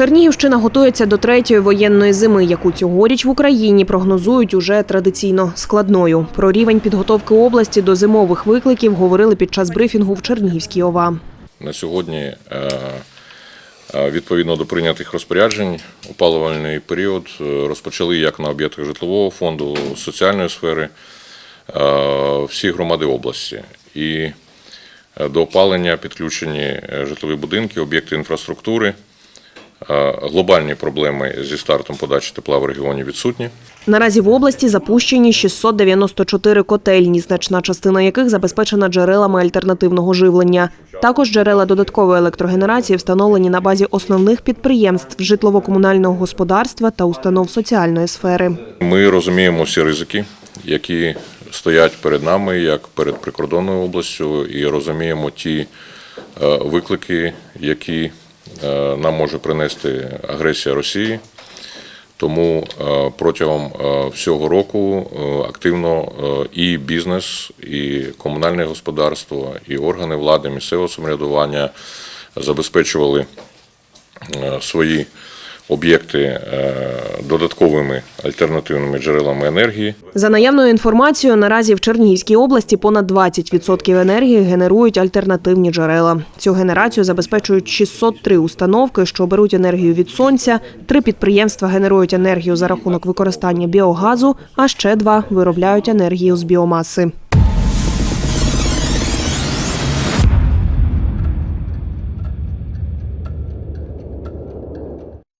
Чернігівщина готується до третьої воєнної зими, яку цьогоріч в Україні прогнозують уже традиційно складною. Про рівень підготовки області до зимових викликів говорили під час брифінгу в Чернігівській ОВА. На сьогодні, е, е, відповідно до прийнятих розпоряджень, опалювальний період е, розпочали як на об'єктах житлового фонду, соціальної сфери, всі громади області. І до опалення підключені житлові будинки, об'єкти інфраструктури. Глобальні проблеми зі стартом подачі тепла в регіоні відсутні. Наразі в області запущені 694 котельні, значна частина яких забезпечена джерелами альтернативного живлення. Також джерела додаткової електрогенерації встановлені на базі основних підприємств житлово-комунального господарства та установ соціальної сфери. Ми розуміємо всі ризики, які стоять перед нами, як перед прикордонною областю, і розуміємо ті е, виклики, які нам може принести агресія Росії. Тому е, протягом е, всього року е, активно е, і бізнес, і комунальне господарство, і органи влади, місцевого самоврядування забезпечували е, свої об'єкти е, додатковими альтернативними джерелами енергії. За наявною інформацією, наразі в Чернігівській області понад 20% енергії генерують альтернативні джерела. Цю генерацію забезпечують 603 установки, що беруть енергію від сонця. Три підприємства генерують енергію за рахунок використання біогазу, а ще два виробляють енергію з біомаси.